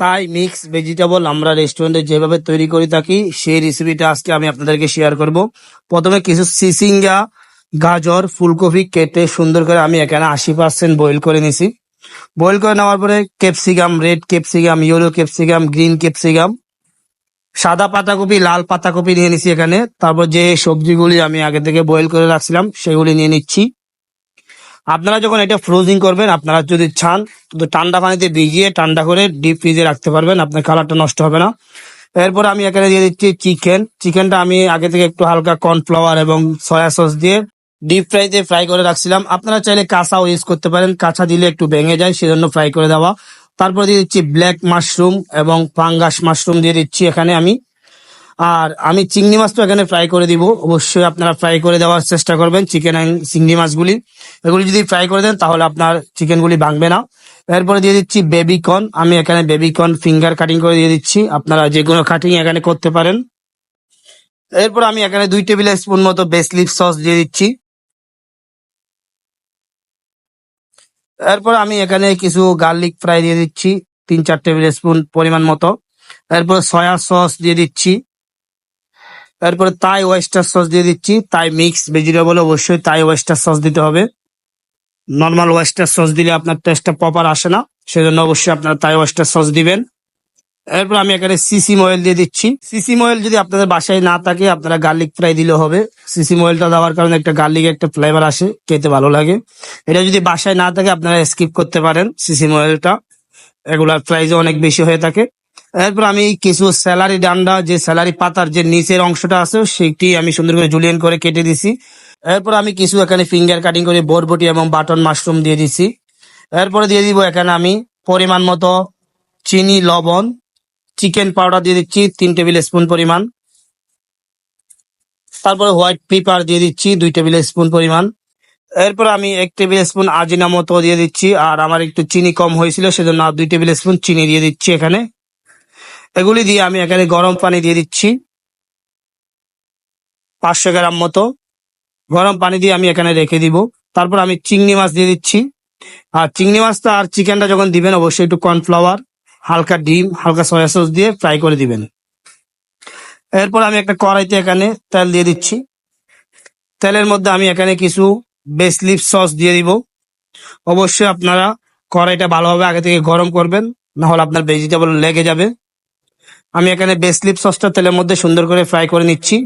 তাই mix vegetable আমরা রেস্টুরেন্টে যেভাবে তৈরি করে থাকি, সেই রেসিপিটা আজকে আমি আপনাদেরকে শেয়ার করব। প্রথমে কিছু সিসিঙ্গা, গাজর, ফুলকপি কেটে সুন্দর করে আমি এখানে আশি পার্সেন্ট বয়েল করে নিছি। বয়েল করে নেওয়ার পরে capsicum red capsicum yellow capsicum green capsicum সাদা পাতাকপি, লাল পাতাকপি নিয়ে নিছি এখানে। তারপর যে সবজিগুলি আমি আগে থেকে বয়েল করে রাখছিলাম, সেগুলি নিয়ে নিচ্ছি। আপনারা যখন এটা ফ্রোজিং করবেন, আপনারা যদি চান, তো ঠান্ডা পানিতে ভিজিয়ে ঠান্ডা করে ডিপ ফ্রিজে রাখতে পারবেন, আপনার কালারটা নষ্ট হবে না। এরপর আমি এখানে দিয়ে দিচ্ছি চিকেন চিকেনটা আমি আগে থেকে একটু হালকা কর্নফ্লাওয়ার এবং সয়া সস দিয়ে ডিপ ফ্রাইতে ফ্রাই করে রাখছিলাম। আপনারা চাইলে কাঁচাও ইউজ করতে পারেন, কাঁচা দিলে একটু ভেঙে যায়, সেজন্য ফ্রাই করে দেওয়া। তারপর দিয়ে দিচ্ছি ব্ল্যাক মাশরুম এবং পাঙ্গাস মাশরুম দিয়ে দিচ্ছি এখানে আমি। আর আমি চিংড়ি মাছটা এখানে ফ্রাই করে দিব। অবশ্যই আপনারা ফ্রাই করে দেওয়ার চেষ্টা করবেন চিকেন অ্যান্ড চিংড়ি মাছগুলি। এগুলি যদি ফ্রাই করে দেন তাহলে আপনার চিকেনগুলি ভাঙবে না। এরপরে দিয়ে দিচ্ছি বেবিকর্ন আমি এখানে বেবিকর্ন ফিঙ্গার কাটিং করে দিয়ে দিচ্ছি। আপনারা যে কোনো কাটিং এখানে করতে পারেন। এরপর আমি এখানে দুই টেবিল স্পুন মতো বেসলিপ সস দিয়ে দিচ্ছি। এরপর আমি এখানে কিছু গার্লিক ফ্রাই দিয়ে দিচ্ছি। তিন চার টেবিল স্পুন পরিমাণ মতো। এরপর সয়া সস দিয়ে দিচ্ছি। এরপরে তাই ওয়েস্টার সস দিয়ে দিচ্ছি। তাই মিক্স ভেজিটেবল অবশ্যই তাই ওয়েস্টার সস দিতে হবে। নর্মাল ওয়েস্টার সস দিলে আপনার টেস্টটা প্রপার আসে না। সেজন্য অবশ্যই আপনারা তাই ওয়েস্টার সস দিবেন। এরপর আমি এখানে সিসিম অয়েল দিয়ে দিচ্ছি। সিসিম অয়েল যদি আপনাদের বাসায় না থাকে, আপনারা গার্লিক ফ্রাই দিলে হবে। সিসিম অয়েলটা দেওয়ার কারণে একটা গার্লিক একটা ফ্লেভার আসে, খেতে ভালো লাগে। এটা যদি বাসায় না থাকে, আপনারা স্কিপ করতে পারেন সিসিম অয়েলটা এগুলার প্রাইসও অনেক বেশি হয়ে থাকে। এরপর আমি কিছু স্যালারি ডান্ডা, যে স্যালারি পাতার যে নিচের অংশটা আছে, সেটি আমি সুন্দর করে জুলিয়ান করে কেটে দিছি। এরপর আমি কিছু এখানে ফিঙ্গার কাটিং করে বরবটি এবং বাটন মাশরুম দিয়ে দিছি। এরপরে দিয়ে দিব এখানে আমি পরিমাণ মতো চিনি, লবণ চিকেন পাউডার দিয়ে দিচ্ছি, তিন টেবিল স্পুন পরিমাণ। তারপরে হোয়াইট পেপার দিয়ে দিচ্ছি, দুই টেবিল স্পুন পরিমাণ। এরপর আমি এক টেবিল স্পুন আজিনা মতো দিয়ে দিচ্ছি, আর আমার একটু চিনি কম হয়েছিল, সেজন্য আর দুই টেবিল স্পুন চিনি দিয়ে দিচ্ছি এখানে। এগুলি দিয়ে আমি এখানে গরম পানি দিয়ে দিচ্ছি। পাঁচশো গ্রাম মতো। গরম পানি দিয়ে আমি এখানে রেখে দিব। তারপর আমি চিংড়ি মাছ দিয়ে দিচ্ছি। আর চিংড়ি মাছটা আর চিকেনটা যখন দিবেন, অবশ্যই একটু কর্নফ্লাওয়ার, হালকা ডিম, হালকা সয়া সস দিয়ে ফ্রাই করে দিবেন। এরপর আমি একটা কড়াইতে এখানে তেল দিয়ে দিচ্ছি। তেলের মধ্যে আমি এখানে কিছু বেসলিপ সস দিয়ে দিব। অবশ্যই আপনারা কড়াইটা ভালোভাবে আগে থেকে গরম করবেন, নাহলে আপনার ভেজিটেবল লেগে যাবে। আমি এখানে বেসলিপ সসটা তেলের মধ্যে সুন্দর করে ফ্রাই করে নিচ্ছি।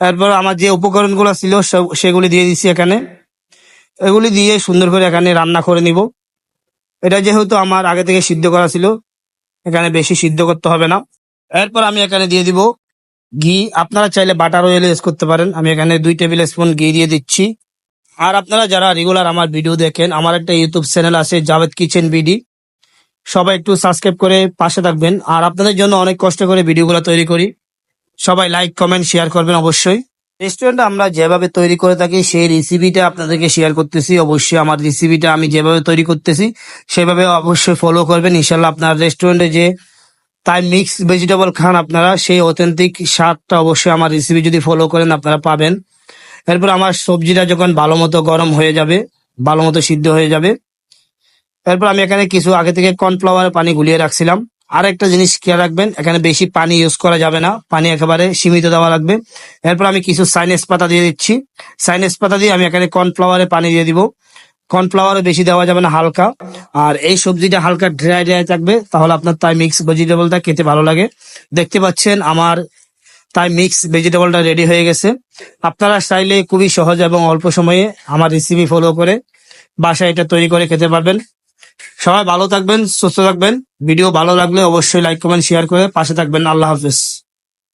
তারপর আমার যে উপকরণগুলো ছিল সেগুলি দিয়ে দিচ্ছি এখানে। এগুলি দিয়ে সুন্দর করে এখানে রান্না করে নিব। এটা যেহেতু আমার আগে থেকে সিদ্ধ করা ছিল, এখানে বেশি সিদ্ধ করতে হবে না। এরপর আমি এখানে দিয়ে দিব ঘি। আপনারা চাইলে বাটার অয়েল ইউজ করতে পারেন। আমি এখানে দুই টেবিল স্পুন ঘি দিয়ে দিচ্ছি। আর আপনারা যারা রেগুলার আমার ভিডিও দেখেন, আমার একটা ইউটিউব চ্যানেল আছে জাভেদ কিচেন বিডি সবাই একটু সাবস্ক্রাইব করে পাশে থাকবেন। আর আপনাদের জন্য অনেক কষ্ট করে ভিডিওগুলো তৈরি করি। সবাই লাইক কমেন্ট শেয়ার করবেন অবশ্যই। রেস্টুরেন্টে আমরা যেভাবে তৈরি করে থাকি, সেই রেসিপিটা আপনাদেরকে শেয়ার করতেছি। অবশ্যই আমার রেসিপিটা আমি যেভাবে তৈরি করতেছি, সেভাবে অবশ্যই ফলো করবেন। ইনশাল্লাহ আপনার রেস্টুরেন্টে যে তাই মিক্স ভেজিটেবল খান আপনারা, সেই অথেন্টিক স্বাদটা অবশ্যই আমার রেসিপি যদি ফলো করেন, আপনারা পাবেন। এরপর আমার সবজিটা যখন ভালো মতো গরম হয়ে যাবে, ভালো মতো সিদ্ধ হয়ে যাবে এরপর আমি এখানে কিছু আগে থেকে কর্নফ্লাওয়ার পানি গুলিয়ে রাখছিলাম। আর একটা জিনিস খেয়াল রাখবেন, এখানে বেশি পানি ইউজ করা যাবে না। পানি একেবারে সীমিত দেওয়া লাগবে। এরপর আমি কিছু সাইনেস পাতা দিয়ে দিচ্ছি। সাইনেস পাতা দিয়ে আমি এখানে কর্নফ্লাওয়ারে পানি দিয়ে দিব। কর্নফ্লাওয়ারও বেশি দেওয়া যাবে না, হালকা। আর এই সবজিটা হালকা ড্রাই ড্রাই থাকবে, তাহলে আপনার তাই মিক্স ভেজিটেবলটা খেতে ভালো লাগে। দেখতে পাচ্ছেন আমার তাই মিক্স ভেজিটেবলটা রেডি হয়ে গেছে। আপনারা চাইলে খুবই সহজ এবং অল্প সময়ে আমার রেসিপি ফলো করে বাসায় এটা তৈরি করে খেতে পারবেন। সবাই ভালো থাকবেন, সুস্থ থাকবেন। ভিডিও ভালো লাগলে অবশ্যই লাইক কমেন্ট শেয়ার করে পাশে থাকবেন। আল্লাহ হাফেজ।